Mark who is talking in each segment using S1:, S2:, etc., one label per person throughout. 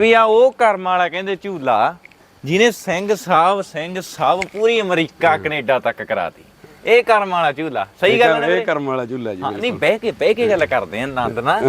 S1: ਵੀ ਆ ਉਹ ਕਰਮ ਵਾਲਾ ਕਹਿੰਦੇ ਝੂਲਾ ਜਿਹਨੇ ਸਿੰਘ ਸਾਹਿਬ ਸਿੰਘ ਸਭ ਪੂਰੀ ਅਮਰੀਕਾ ਕੈਨੇਡਾ ਤੱਕ ਕਰਾਤੀ। ਇਹ ਕਰਮ ਵਾਲਾ ਝੂਲਾ। ਸਹੀ ਗੱਲ ਹੈ
S2: ਇਹ? ਕਰਮ ਵਾਲਾ ਝੂਲਾ ਜੀ
S1: ਨਹੀਂ ਬਹਿ ਕੇ ਬਹਿ ਕੇ ਗੱਲ ਕਰਦੇ ਆ ਆਨੰਦ ਨਾਲ।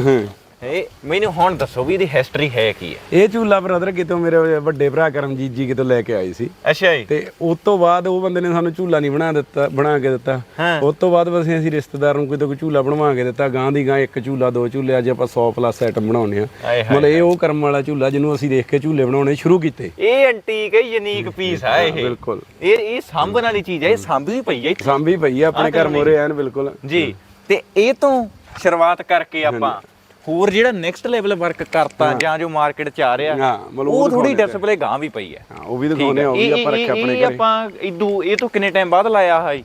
S1: ਇਹ ਮੈਨੂੰ ਹੁਣ ਦੱਸੋ ਵੀ ਇਹਦੀ ਹਿਸਟਰੀ ਹੈ ਕੀ ਹੈ?
S2: ਇਹ ਝੂਲਾ ਬ੍ਰਦਰ ਕਿਤੋਂ ਮੇਰੇ ਵੱਡੇ ਭਰਾ ਕਰਮਜੀਤ ਜੀ ਕਿਤੋਂ ਲੈ ਕੇ ਆਏ ਸੀ।
S1: ਅੱਛਾ ਜੀ।
S2: ਤੇ ਉਸ ਤੋਂ ਬਾਅਦ ਉਹ ਬੰਦੇ ਨੇ ਸਾਨੂੰ ਝੂਲਾ ਨਹੀਂ ਬਣਾ ਦਿੱਤਾ ਬਣਾ ਕੇ ਦਿੱਤਾ।
S1: ਹਾਂ।
S2: ਉਸ ਤੋਂ ਬਾਅਦ ਬਸ ਅਸੀਂ ਰਿਸ਼ਤੇਦਾਰ ਨੂੰ ਕਿਤੇ ਕੋਈ ਝੂਲਾ ਬਣਵਾ ਕੇ ਦਿੱਤਾ ਗਾਂ ਦੀ ਗਾਂ ਇੱਕ ਝੂਲਾ ਦੋ ਝੂਲੇ ਅੱਜ ਆਪਾਂ 100 ਪਲੱਸ ਆਈਟਮ ਬਣਾਉਂਦੇ ਆ ਮਤਲਬ ਇਹ ਉਹ ਕਰਮ ਵਾਲਾ ਝੂਲਾ ਜਿਹਨੂੰ ਅਸੀਂ ਦੇਖ ਕੇ ਝੂਲੇ ਬਣਾਉਣੇ ਸ਼ੁਰੂ ਕੀਤੇ।
S1: ਇਹ ਐਂਟੀਕ ਹੈ ਯੂਨੀਕ ਪੀਸ ਹੈ ਇਹ।
S2: ਬਿਲਕੁਲ।
S1: ਇਹ ਇਹ ਸਾਂਭਣ ਵਾਲੀ ਚੀਜ਼ ਹੈ ਇਹ ਸਾਂਭੀ ਪਈ ਹੈ।
S2: ਸਾਂਭੀ ਪਈ ਆ ਆਪਣੇ ਘਰ ਮੋਰੇ ਐਨ ਬਿਲਕੁਲ।
S1: ਜੀ। ਤੇ ਇਹ ਤੋਂ ਸ਼ੁਰੂਆਤ ਕਰਕੇ ਆਪਾਂ ਹੋਰ ਜਿਹੜਾ ਨੈਕਸਟ ਲੈਵਲ ਵਰਕ ਕਰਤਾ ਜਾਂ ਜੋ ਮਾਰਕੀਟ ਚ ਆ ਰਿਹਾ
S2: ਹਾਂ
S1: ਉਹ ਥੋੜੀ ਡਿਸਪਲੇ ਗਾਂ ਵੀ ਪਈ ਹੈ।
S2: ਹਾਂ ਉਹ ਵੀ ਦਿਖਾਉਣੇ ਆ ਉਹ ਵੀ
S1: ਇਹ-
S2: ਆਪਾਂ
S1: ਇਹ-
S2: ਰੱਖਿਆ ਆਪਣੇ
S1: ਇਹ
S2: ਘਰੇ।
S1: ਆਪਾਂ ਇਦੂ ਇਹ ਤੋਂ ਕਿੰਨੇ ਟਾਈਮ ਬਾਅਦ ਲਾਇਆ ਹਾਈ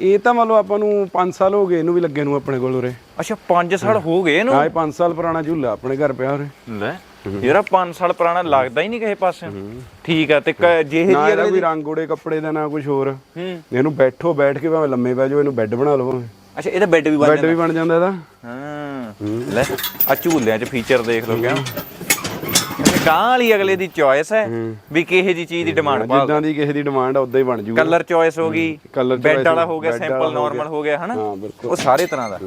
S2: ਇਹ ਤਾਂ ਮਤਲਬ ਆਪਾਂ ਨੂੰ 5 ਸਾਲ ਹੋ ਗਏ ਇਹਨੂੰ ਵੀ ਲੱਗੇ ਨੂੰ ਆਪਣੇ ਕੋਲ ਉਰੇ।
S1: ਅੱਛਾ 5 ਸਾਲ ਹੋ ਗਏ ਇਹਨੂੰ?
S2: ਹਾਂ ਇਹ 5 ਸਾਲ ਪੁਰਾਣਾ ਝੂਲਾ ਆਪਣੇ ਘਰ ਪਿਆ ਉਰੇ।
S1: ਲੈ ਜਿਹੜਾ 5 ਸਾਲ ਪੁਰਾਣਾ ਲੱਗਦਾ ਹੀ ਨਹੀਂ ਕਿਸੇ ਪਾਸੇ। ਠੀਕ ਆ ਤੇ ਜਿਹੇ
S2: ਨਾ
S1: ਜਿਹੀ
S2: ਇਹਦਾ ਕੋਈ ਰੰਗ ਗੋੜੇ ਕੱਪੜੇ ਦਾ ਨਾ ਕੁਝ ਹੋਰ।
S1: ਹੂੰ।
S2: ਇਹਨੂੰ ਬੈਠੋ ਬੈਠ ਕੇ ਭਾਵੇਂ ਲੰਮੇ ਪੈ ਜਾਓ ਇਹਨੂੰ ਬੈੱਡ ਬਣਾ ਲਓ ਭਾਵੇਂ।
S1: ਅੱਛਾ ਇਹਦਾ ਬੈੱਡ ਵੀ ਬਣ
S2: ਬੈੱਡ
S1: ਜਾਂਦਾ।
S2: ਵੀ ਬਣ ਜਾਂਦਾ ਇਹਦਾ।
S1: ਹਾਂ। ਲੈ ਆ ਝੂਲਿਆਂ 'ਚ ਫੀਚਰ ਦੇਖ ਲਓ ਕਿਉਂ? ਗਾਂ ਵਾਲੀ ਅਗਲੇ ਦੀ ਚੋਇਸ ਹੈ ਵੀ ਕਿਹੇ ਜੀ ਚੀਜ਼ ਦੀ ਡਿਮਾਂਡ ਪਾ
S2: ਜਿੱਦਾਂ ਦੀ ਕਿਸੇ ਦੀ ਡਿਮਾਂਡ ਆ ਉਦਾਂ ਹੀ ਬਣ ਜੂਗਾ।
S1: ਕਲਰ ਚੋਇਸ ਹੋ ਗਈ ਬੈੱਡ ਵਾਲਾ ਹੋ ਗਿਆ ਸਿੰਪਲ ਨਾਰਮਲ ਹੋ ਗਿਆ। ਹਨਾ? ਉਹ ਸਾਰੇ ਤਰ੍ਹਾਂ ਦਾ।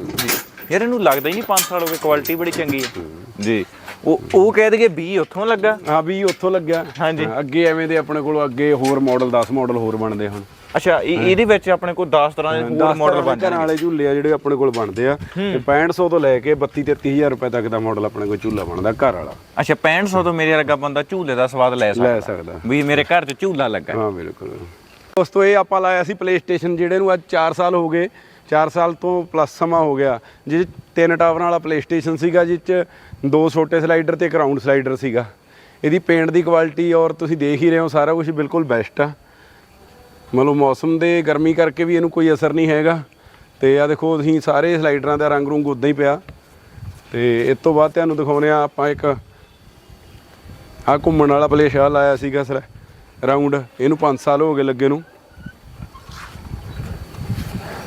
S1: ਯਾਰ ਇਹਨੂੰ ਲੱਗਦਾ ਹੀ ਨਹੀਂ 5 ਸਾਲ ਹੋ ਗਏ ਕੁਆਲਿਟੀ ਬੜੀ ਚੰਗੀ ਹੈ। ਜੀ। ਉਹ ਉਹ ਕਹਿ ਦਈਏ 20 ਉੱਥੋਂ ਲੱਗਾ।
S2: ਹਾਂ ਵੀ ਉੱਥੋਂ ਲੱਗਿਆ।
S1: ਹਾਂਜੀ।
S2: ਅੱਗੇ ਐਵੇਂ ਦੇ ਆਪਣੇ ਕੋਲ ਅੱਗੇ ਹੋਰ ਮਾਡਲ 10 ਮਾਡਲ ਹੋਰ ਬਣਦੇ ਹਨ
S1: ਅੱਛਾ ਇਹ- ਇਹਦੇ ਵਿੱਚ ਆਪਣੇ ਕੋਲ 10 ਤਰ੍ਹਾਂ ਦੇ ਹੋਰ ਮਾਡਲ ਬਣ
S2: ਘਰਾਂ ਵਾਲੇ ਝੂਲੇ ਆ ਜਿਹੜੇ ਆਪਣੇ ਕੋਲ ਬਣਦੇ ਆ। ਤੇ 6500 ਤੋਂ ਲੈ ਕੇ 32 33000 ਰੁਪਏ ਤੱਕ ਦਾ ਮਾਡਲ ਆਪਣੇ ਕੋਲ ਝੂਲਾ ਬਣਦਾ ਘਰ ਵਾਲਾ।
S1: ਅੱਛਾ 6500 ਤੋਂ ਮੇਰੇ ਵਰਗਾ ਬੰਦਾ ਝੂਲੇ ਦਾ ਸਵਾਦ ਲੈ ਸਕਦਾ।
S2: ਲੈ ਸਕਦਾ।
S1: ਵੀ ਮੇਰੇ ਘਰ 'ਚ ਝੂਲਾ ਲੱਗਾ।
S2: ਹਾਂ ਬਿਲਕੁਲ। ਦੋਸਤੋ ਇਹ ਆਪਾਂ ਲਾਇਆ ਸੀ ਪਲੇ ਸਟੇਸ਼ਨ ਜਿਹੜੇ ਨੂੰ ਅੱਜ 4 ਸਾਲ ਹੋ ਗਏ। 4 ਸਾਲ ਤੋਂ ਪਲੱਸ ਸਮਾਂ ਹੋ ਗਿਆ। 'ਚ ਤਿੰਨ ਟਾਵਰਾਂ ਵਾਲਾ ਪਲੇ ਸਟੇਸ਼ਨ ਸੀਗਾ ਜਿਸ 'ਚ ਦੋ ਛੋਟੇ ਸਲਾਈਡਰ ਤੇ ਇੱਕ ਰਾਉਂਡ ਸਲਾਈਡਰ ਸੀਗਾ। ਇਹਦੀ ਪੇਂਟ ਦੀ ਕੁਆਲਿਟੀ ਔਰ ਤੁਸੀਂ ਦੇਖ ਹੀ ਰਹੇ ਹੋ ਸਾਰਾ ਕੁਝ ਬਿਲਕੁਲ ਬੈਸਟ ਆ। ਮਤਲਬ ਮੌਸਮ ਦੇ ਗਰਮੀ ਕਰਕੇ ਵੀ ਇਹਨੂੰ ਕੋਈ ਅਸਰ ਨਹੀਂ ਹੈਗਾ। ਤੇ ਆ ਦੇਖੋ ਤੁਸੀਂ ਸਾਰੇ ਸਲਾਈਡਰਾਂ ਦਾ ਰੰਗ ਰੁੰਗ ਉਦਾਂ ਹੀ ਪਿਆ। ਤੇ ਇਸ ਤੋਂ ਬਾਅਦ ਤੁਹਾਨੂੰ ਦਿਖਾਉਨੇ ਆ ਆਪਾਂ ਇੱਕ ਆ ਘੁੰਮਣ ਵਾਲਾ ਪਲੇਸ਼ ਸ਼ਾਹ ਲਾਇਆ ਸੀਗਾ ਸਰ ਰਾਉਂਡ ਇਹਨੂੰ 5 ਸਾਲ ਹੋ ਗਏ ਲੱਗੇ ਨੂੰ।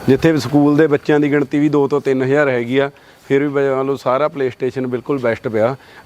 S2: ਜਿੱਥੇ ਵੀ ਸਕੂਲ ਦੇ ਬੱਚਿਆਂ ਦੀ ਗਿਣਤੀ ਵੀ 2 ਤੋਂ 3000 ਹੈਗੀ ਆ, ਫਿਰ ਵੀ ਮੰਨ ਸਾਰਾ ਪਲੇ ਸਟੇਸ਼ਨ ਬਿਲਕੁਲ ਬੈਸਟ ਪਿਆ।